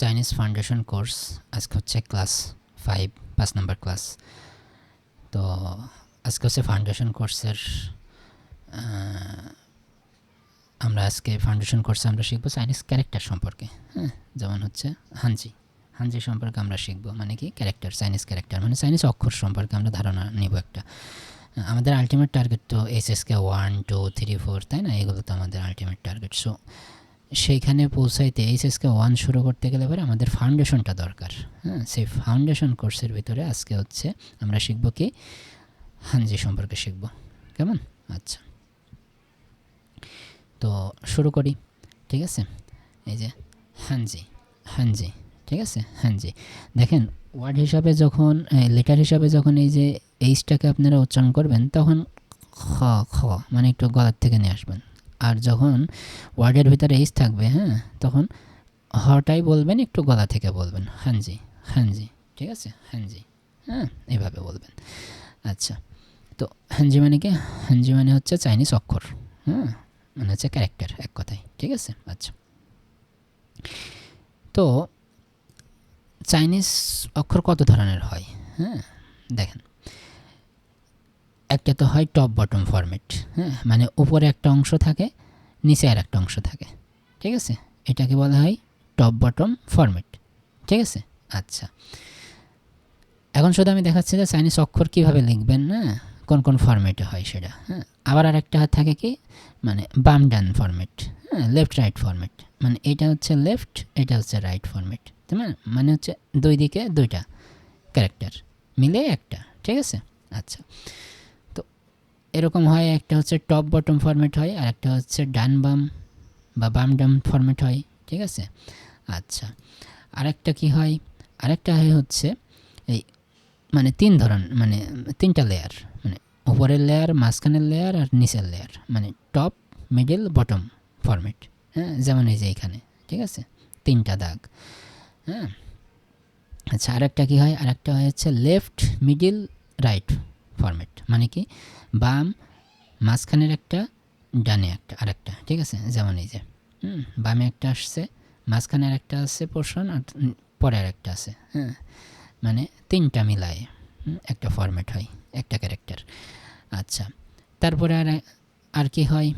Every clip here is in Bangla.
চাইনিজ ফাউন্ডেশন কোর্স আজকে হচ্ছে ক্লাস ফাইভ পাঁচ নাম্বার ক্লাস তো আজকে হচ্ছে ফাউন্ডেশন কোর্সের আমরা আজকে ফাউন্ডেশন কোর্সে আমরা শিখব চাইনিজ ক্যারেক্টার সম্পর্কে। হ্যাঁ যেমন হচ্ছে হানজি হানজি সম্পর্কে আমরা শিখব মানে কি? ক্যারেক্টার চাইনিজ ক্যারেক্টার মানে চাইনিজ অক্ষর সম্পর্কে আমরা ধারণা নিব একটা। আমাদের আলটিমেট টার্গেট তো S S K one two three four তাই না? এগুলো তো আমাদের আলটিমেট টার্গেট সো সেইখানে পৌঁছাইতে এইচ এসকে ওয়ান শুরু করতে গেলে পরে আমাদের ফাউন্ডেশনটা দরকার। হ্যাঁ সেই ফাউন্ডেশন কোর্সের ভিতরে আজকে হচ্ছে আমরা শিখব কি? হানজি সম্পর্কে শিখব। কেমন? আচ্ছা। তো শুরু করি, ঠিক আছে? এই যে হানজি হানজি, ঠিক আছে? হানজি। দেখেন ওয়ার্ড হিসাবে যখন লেটার হিসাবে যখন এই যে এইচটাকে আপনারা উচ্চারণ করবেন, তখন খ খ মানে একটু গলার থেকে নিয়ে আসবেন। আর যখন ওয়ার্ডের ভিতরে এইস থাকবে হ্যাঁ তখন হটাই বলবেন, একটু গলা থেকে বলবেন, হানজি হানজি, ঠিক আছে? হানজি হ্যাঁ এইভাবে বলবেন। আচ্ছা তো হানজি মানে কি? হানজি মানে হচ্ছে চাইনিজ অক্ষর হ্যাঁ মানে হচ্ছে ক্যারেক্টার এক কথায়, ঠিক আছে? আচ্ছা তো চাইনিজ অক্ষর কত ধরনের হয়? হ্যাঁ দেখেন একটা তো হয় টপ বটম ফরম্যাট হ্যাঁ? মানে উপরে একটা অংশ থাকে, নিচে আর একটা অংশ থাকে। ঠিক আছে? এটাকে বলা হয় টপ বটম ফরম্যাট ঠিক আছে? আচ্ছা। এখন শুধু আমি দেখাচ্ছি যে চাইনিজ অক্ষর কীভাবে লিখবেন, না? কোন কোন ফরম্যাটে হয় সেটা হ্যাঁ? আবার আর একটা থাকে কি? মানে বাম ডান ফরম্যাট হ্যাঁ? লেফট রাইট ফরম্যাট মানে এটা হচ্ছে লেফট এটা হচ্ছে রাইট ফরম্যাট তাই মানে হচ্ছে দুই দিকে দুইটা ক্যারেক্টার মিলে একটা। ঠিক আছে? আচ্ছা। এরকম হয়, একটা হচ্ছে টপ বটম ফরম্যাট হয় আর একটা হচ্ছে ডান বাম বা বাম ডাম ফরম্যাট হয়, ঠিক আছে? আচ্ছা আরেকটা কি হয়? আরেকটা হয় হচ্ছে এই মানে তিন ধরন মানে তিনটা লেয়ার মানে উপরের লেয়ার মাঝখানের লেয়ার আর নিচের লেয়ার মানে টপ মিডল বটম ফরম্যাট হ্যাঁ? যেমন এই যে এখানে, ঠিক আছে? তিনটা দাগ হ্যাঁ? আচ্ছা আরেকটা কী হয়? আরেকটা হচ্ছে লেফট মিডিল রাইট ফরম্যাট মানে কি? বাম, মাঝখানের একটা, ডানে একটা, আরেকটা, ঠিক আছে? যেমন এই যে বামে একটা আসছে, মাঝখানে একটা আছে পোর্শন আর পরে আর একটা আছে হ্যাঁ? মানে তিনটা মিলায় একটা ফরম্যাট হয়, একটা ক্যারেক্টার আচ্ছা তারপরে আর আর কি হয়?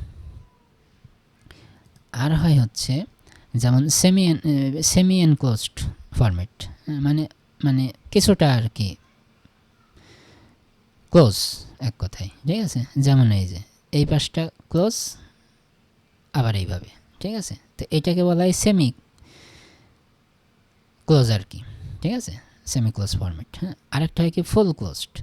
আর হয় হচ্ছে, যেমন সেমি সেমি এনক্লোজড ফরম্যাট মানে মানে কিছুটা আর কি ক্লোজ, এক কথায়, ঠিক আছে? যেমন এই যে, এই পাশটা ক্লোজ, আবার এইভাবে, ঠিক আছে? তো এটাকে বলা হয় সেমি ক্লোজ আর কি, ঠিক আছে? সেমি ক্লোজ ফরম্যাট হ্যাঁ? আরেকটা হয় কি ফুল ক্লোজড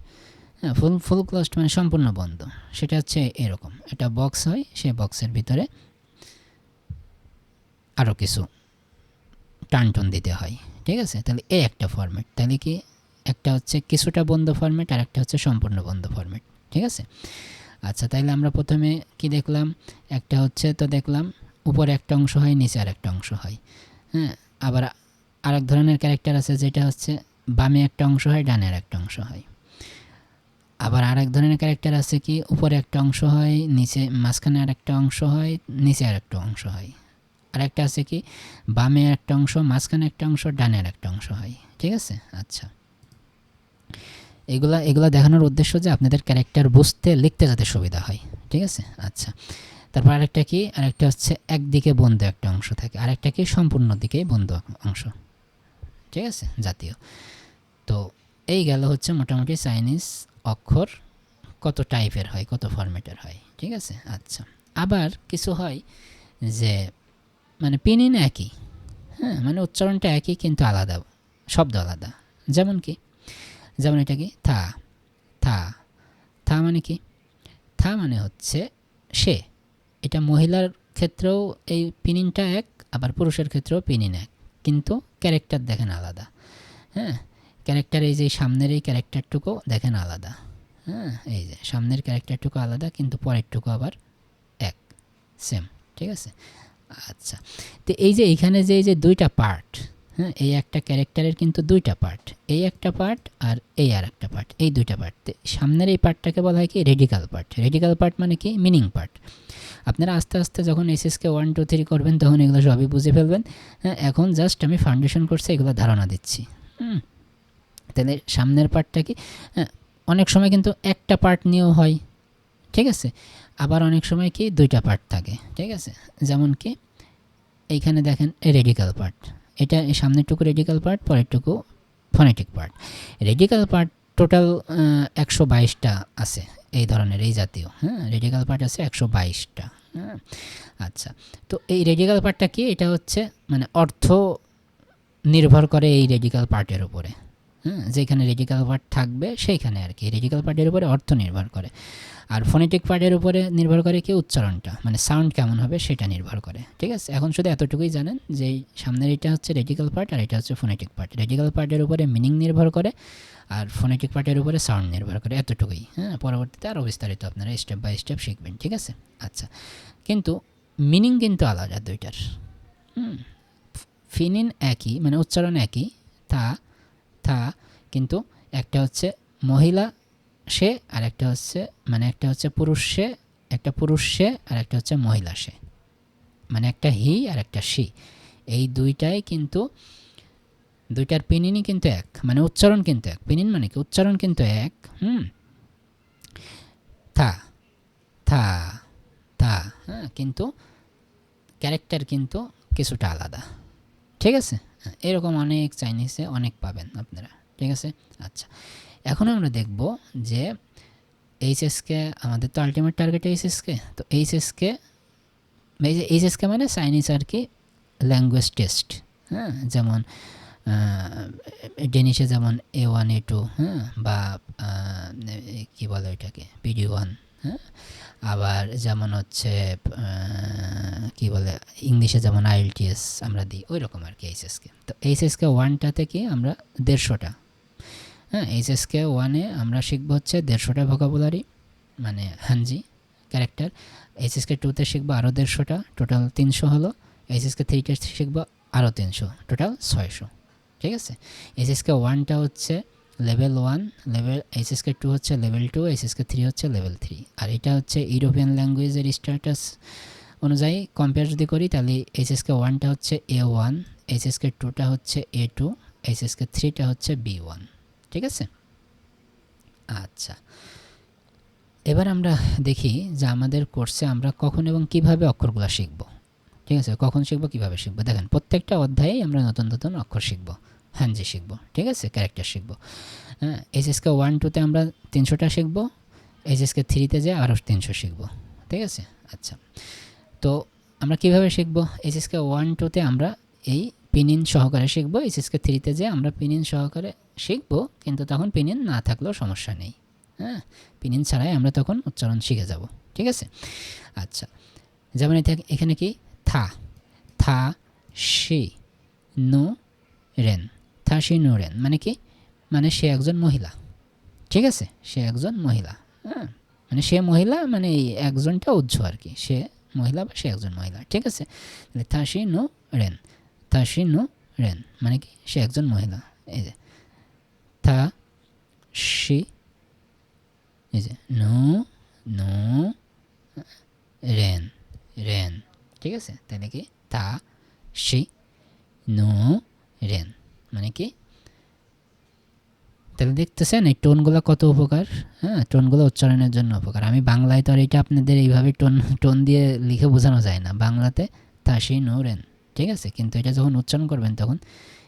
হ্যাঁ? ফুল ফুল ক্লোজড মানে সম্পূর্ণ বন্ধ, সেটা হচ্ছে এরকম, একটা বক্স হয়, সেই বক্সের ভিতরে আরও কিছু টান টন দিতে হয়, ঠিক আছে? তাহলে এই একটা ফরম্যাট তাহলে কি একটা হচ্ছে কিছুটা বন্ধ ফরম্যাট আর একটা হচ্ছে সম্পূর্ণ বন্ধ ফরম্যাট ঠিক আছে? আচ্ছা তাইলে আমরা প্রথমে কি দেখলাম? একটা হচ্ছে তো দেখলাম, উপরে একটা অংশ হয়, নিচে আর একটা অংশ হয় হ্যাঁ? আবার আরেক ধরনের ক্যারেক্টার আছে যেটা হচ্ছে বামে একটা অংশ হয়, ডানে একটা অংশ হয়। আবার আরেক ধরনের ক্যারেক্টার আছে কি? উপরে একটা অংশ হয়, নিচে মাঝখানে আর একটা অংশ হয়, নিচে আর একটা অংশ হয়। আরেকটা আছে কি? বামে একটা অংশ, মাঝখানে একটা অংশ, ডানে আর একটা অংশ হয়, ঠিক আছে? আচ্ছা। এগুলা এগুলা দেখানোর উদ্দেশ্য যে আপনাদের ক্যারেক্টার বুঝতে, লিখতে যাতে সুবিধা হয়। ঠিক আছে? আচ্ছা। তারপর আরেকটা কি? আরেকটা হচ্ছে একদিকে বন্ধ একটা অংশ থাকে। আরেকটা কি? সম্পূর্ণ দিকে বন্ধ অংশ। ঠিক আছে? জাতীয়। তো এই গেল হচ্ছে মোটামুটি চাইনিজ অক্ষর কত টাইপের হয়, কত ফরম্যাটের হয়। ঠিক আছে? আচ্ছা। আবার কিছু হয় যে মানে পিনিন একই। হ্যাঁ? মানে উচ্চারণটা একই কিন্তু আলাদা, শব্দ আলাদা। যেমন কি? যেমন এটা কি থা থা থা মানে কি? থা মানে হচ্ছে সে। এটা মহিলার ক্ষেত্রেও এই পিনিনটা এক, আবার পুরুষের ক্ষেত্রেও পিনিন এক। কিন্তু ক্যারেক্টার দেখেন আলাদা। হ্যাঁ? ক্যারেক্টার এই যে সামনের এই ক্যারেক্টারটুকু দেখেন আলাদা। হ্যাঁ? এই যে সামনের ক্যারেক্টারটুকু আলাদা, কিন্তু পরেরটুকু আবার এক। সেম, ঠিক আছে? আচ্ছা। তো এই যে এইখানে যে, এই যে দুইটা পার্ট হ্যাঁ এই একটা ক্যারেক্টারের কিন্তু দুইটা পার্ট এই একটা পার্ট আর এই আর একটা পার্ট এই দুইটা পার্ট সামনের এই পার্টটাকে বলা হয় কি? রেডিকাল পার্ট রেডিকাল পার্ট মানে কি? মিনিং পার্ট আপনারা আস্তে আস্তে যখন এসএসকে ওয়ান টু থ্রি করবেন, তখন এগুলো সবই বুঝে ফেলবেন। হ্যাঁ এখন জাস্ট আমি ফাউন্ডেশন করছে, এগুলো ধারণা দিচ্ছি। হুম। তাহলে সামনের পার্টটা কি? হ্যাঁ অনেক সময় কিন্তু একটা পার্ট নিয়েও হয়। ঠিক আছে? আবার অনেক সময় কি? দুইটা পার্ট থাকে। ঠিক আছে? যেমন কি? এইখানে দেখেন রেডিকাল পার্ট এটা সামনেরটুকু radical part পরেরটুকু phonetic part radical part total একশো বাইশটা আছে এই ধরনের, এই জাতীয় হ্যাঁ? রেডিক্যাল পার্ট আছে একশো বাইশটা হ্যাঁ? আচ্ছা তো এই রেডিক্যাল পার্টটা কি? এটা হচ্ছে মানে অর্থ নির্ভর করে এই রেডিক্যাল পার্টের উপরে। হ্যাঁ যেখানে রেডিকাল পার্ট থাকবে, সেইখানে আর কি। রেডিকাল পার্টের উপরে অর্থ নির্ভর করে। আর ফোনেটিক পার্টের উপরে নির্ভর করে কি? উচ্চারণটা। মানে সাউন্ড কেমন হবে সেটা নির্ভর করে। ঠিক আছে? এখন শুধু এতটুকুই জানেন যে সামনের এটা হচ্ছে রেডিকাল পার্ট আর এটা হচ্ছে ফোনেটিক পার্ট রেডিকাল পার্টের উপরে মিনিং নির্ভর করে আর ফোনেটিক পার্টের উপরে সাউন্ড নির্ভর করে। এতটুকুই। হ্যাঁ পরবর্তীতে আরও বিস্তারিত আপনারা স্টেপ বাই স্টেপ শিখবেন। ঠিক আছে? আচ্ছা। কিন্তু মিনিং কিন্তু আলাদা দুইটার। হুম, ফিনিন একই মানে উচ্চারণ একই, তা থা কিন্তু একটা হচ্ছে মহিলা সে, আর একটা হচ্ছে মানে একটা হচ্ছে পুরুষ সে, একটা পুরুষ সে, আর একটা হচ্ছে মহিলা সে। মানে একটা হি আর একটা সি এই দুইটাই কিন্তু, দুইটার পিনিনই কিন্তু এক। মানে উচ্চারণ কিন্তু এক। পিনিন মানে কি? উচ্চারণ কিন্তু এক। হুম? থা থা থা হ্যাঁ কিন্তু ক্যারেক্টার কিন্তু কিছুটা আলাদা। ঠিক আছে? এরকম অনেক চাইনিজে অনেক পাবেন আপনারা, ঠিক আছে? আচ্ছা এখন আমরা দেখব যে এইচএসকে, আমাদের তো আলটিমেট টার্গেট এইচএসকে, তো এইচএসকে, এই যে এইচএসকে মানে চাইনিজ আর কি ল্যাঙ্গুয়েজ টেস্ট হ্যাঁ? যেমন ডেনিশে যেমন এ ওয়ান এ টু হ্যাঁ? বা কী বলে ওইটাকে? পিডি ওয়ান হ্যাঁ? আবার যেমন হচ্ছে কি বলে, ইংলিশে যেমন আইএলটিএস আমরা দিই ওই রকম আর কি এইচএসকে তো এইচএসকে ওয়ানটাতে কি আমরা দেড়শোটা। হ্যাঁ এইচএসকে ওয়ানে আমরা শিখব হচ্ছে দেড়শোটা ভোকাবুলারি মানে হানজি ক্যারেক্টার এইচএসকে টুতে শিখব আরও দেড়শোটা টোটাল তিনশো হলো। এইচএসকে থ্রিতে শিখব আরও তিনশো টোটাল ছয়শো। ঠিক আছে? এইচএসকে ওয়ানটা হচ্ছে level one, level HSK two হচ্ছে লেভেল টু, এইচএসকে থ্রি হচ্ছে লেভেল থ্রি। আর এটা হচ্ছে ইউরোপিয়ান ল্যাঙ্গুয়েজের স্ট্যাটাস অনুযায়ী কম্পেয়ার যদি করি, তাহলে এইচএসকে ওয়ানটা হচ্ছে এ ওয়ান, এইচএসকে টুটা হচ্ছে এ টু, এইচএসকে থ্রিটা হচ্ছে বি ওয়ান। ঠিক আছে? আচ্ছা। এবার আমরা দেখি যে আমাদের কোর্সে আমরা কখন এবং কীভাবে অক্ষরগুলো শিখব। ঠিক আছে? কখন শিখব, কীভাবে শিখব? দেখেন, প্রত্যেকটা অধ্যায়েই আমরা নতুন নতুন অক্ষর শিখব। হ্যান্ডজি শিখব, ঠিক আছে? ক্যারেক্টার শিখব। হ্যাঁ এইচএসকে ওয়ান টুতে আমরা তিনশোটা শিখব এইচএসকে থ্রিতে যে আরও তিনশো শিখব, ঠিক আছে? আচ্ছা তো আমরা কীভাবে শিখব? এইচএসকে ওয়ান টুতে আমরা এই পিনিন সহকারে শিখব এইচএসকে থ্রিতে যে আমরা পিনিন সহকারে শিখব, কিন্তু তখন পিনিন না থাকলেও সমস্যা নেই। হ্যাঁ পিনিন ছাড়াই আমরা তখন উচ্চারণ শিখে যাব, ঠিক আছে? আচ্ছা যেমন এখানে কি? থা থা, শি, নু, রেন। থা শি নু রেন মানে কি? মানে সে একজন মহিলা। ঠিক আছে? সে একজন মহিলা। হ্যাঁ? মানে সে মহিলা মানে এই একজনটা উজ্জ্ব আর কি। সে মহিলা বা সে একজন মহিলা। ঠিক আছে? থা শি নু রেন থা শি নু রেন মানে কি? সে একজন মহিলা। এই যে। থা শি এই যে। No no rain. রেন ঠিক আছে? তাহলে কি? তা সি নো রেন মানে কি? তাহলে দেখতেছেন এই টোনগুলো কত উপকার? হ্যাঁ টোনগুলো উচ্চারণের জন্য উপকার। আমি বাংলায় তো আর এটা আপনাদের এইভাবে টোন টোন দিয়ে লিখে বোঝানো যায় না। বাংলাতে তাসি নো রেন, ঠিক আছে? কিন্তু এটা যখন উচ্চারণ করবেন তখন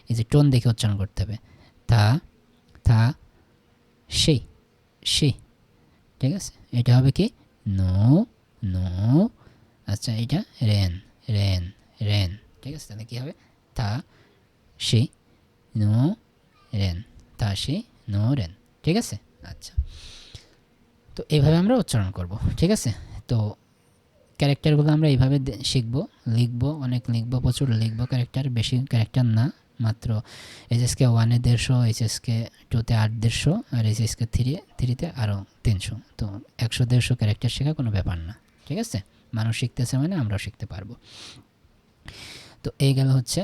এই যে টোন দেখে উচ্চারণ করতে হবে। তা, থা সে সে ঠিক আছে? এটা হবে কি? নো নো আচ্ছা এটা রেন রেন রেন, ঠিক আছে? তাহলে কী হবে? তা সে নো রেন তা সে নো রেন ঠিক আছে? আচ্ছা। তো এইভাবে আমরা উচ্চারণ করব, ঠিক আছে? তো ক্যারেক্টারগুলো আমরা এইভাবে শিখব, লিখব, অনেক লিখব, প্রচুর লিখব ক্যারেক্টার, বেশি ক্যারেক্টার না, মাত্র এইচএসকে ওয়ানে দেড়শো, এইচএসকে টুতে আট দেড়শো, আর এইচএসকে থ্রি থ্রিতে আরও তিনশো। তো একশো, দেড়শো ক্যারেক্টার শেখা কোনো ব্যাপার না, ঠিক আছে? মানুষ শিখতেছে মানে আমরাও শিখতে পারব। তো এই গেল হচ্ছে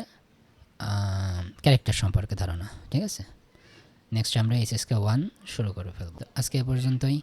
ক্যারেক্টার সম্পর্কে ধারণা, ঠিক আছে? নেক্সট আমরা এসএসকে ওয়ান শুরু করে ফেলব। আজকে এ পর্যন্তই।